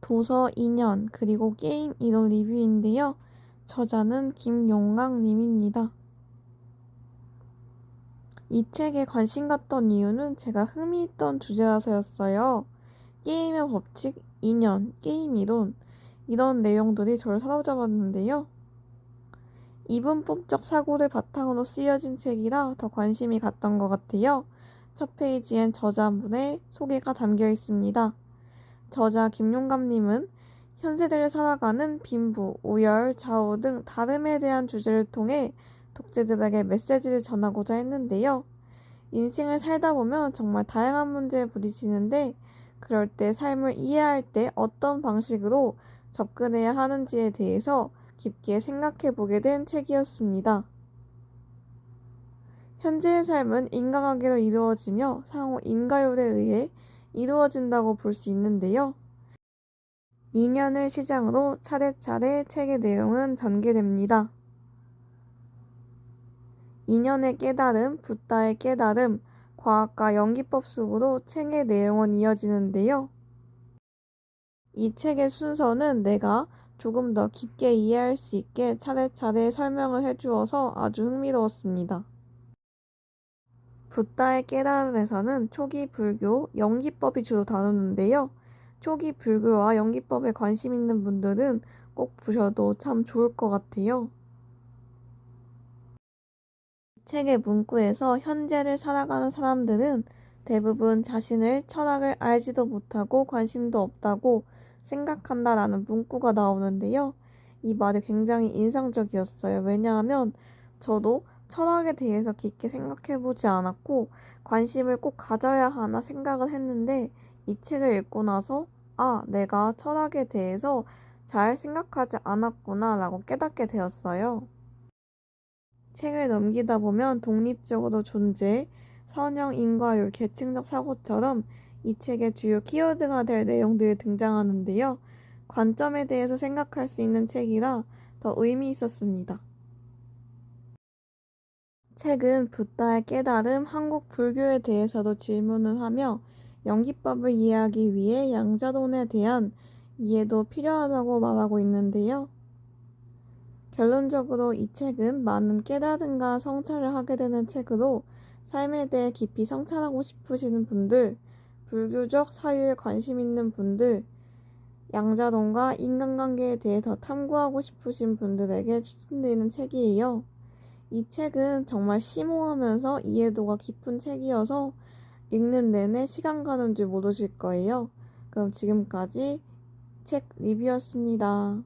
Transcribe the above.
도서 2년 그리고 게임 1호 리뷰인데요. 저자는 김용광님입니다. 이 책에 관심 갖던 이유는 제가 흠이 있던 주제라서였어요. 게임의 법칙 2년, 게임 이론 이런 내용들이 저를 사로잡았는데요. 이분법적 사고를 바탕으로 쓰여진 책이라 더 관심이 갔던 것 같아요. 첫 페이지엔 저자분의 소개가 담겨 있습니다. 저자 김용감님은 현세대를 살아가는 빈부, 우열, 좌우 등 다름에 대한 주제를 통해 독자들에게 메시지를 전하고자 했는데요. 인생을 살다 보면 정말 다양한 문제에 부딪히는데 그럴 때 삶을 이해할 때 어떤 방식으로 접근해야 하는지에 대해서 깊게 생각해 보게 된 책이었습니다. 현재의 삶은 인과관계로 이루어지며 상호 인과율에 의해 이루어진다고 볼 수 있는데요. 2년을 시작으로 차례차례 책의 내용은 전개됩니다. 2년의 깨달음, 붓다의 깨달음, 과학과 연기법 속으로 책의 내용은 이어지는데요. 이 책의 순서는 내가 조금 더 깊게 이해할 수 있게 차례차례 설명을 해주어서 아주 흥미로웠습니다. 붓다의 깨달음에서는 초기 불교, 연기법이 주로 다루는데요. 초기 불교와 연기법에 관심 있는 분들은 꼭 보셔도 참 좋을 것 같아요. 책의 문구에서 현재를 살아가는 사람들은 대부분 자신을 철학을 알지도 못하고 관심도 없다고 생각한다라는 문구가 나오는데요. 이 말이 굉장히 인상적이었어요. 왜냐하면 저도 철학에 대해서 깊게 생각해 보지 않았고 관심을 꼭 가져야 하나 생각을 했는데 이 책을 읽고 나서 아, 내가 철학에 대해서 잘 생각하지 않았구나 라고 깨닫게 되었어요. 책을 넘기다 보면 독립적으로 존재, 선형, 인과율, 계층적 사고처럼 이 책의 주요 키워드가 될 내용들이 등장하는데요. 관점에 대해서 생각할 수 있는 책이라 더 의미 있었습니다. 책은 붓다의 깨달음, 한국 불교에 대해서도 질문을 하며 연기법을 이해하기 위해 양자론에 대한 이해도 필요하다고 말하고 있는데요. 결론적으로 이 책은 많은 깨달음과 성찰을 하게 되는 책으로 삶에 대해 깊이 성찰하고 싶으시는 분들, 불교적 사유에 관심 있는 분들, 양자론과 인간관계에 대해 더 탐구하고 싶으신 분들에게 추천드리는 책이에요. 이 책은 정말 심오하면서 이해도가 깊은 책이어서 읽는 내내 시간 가는 줄 모르실 거예요. 그럼 지금까지 책 리뷰였습니다.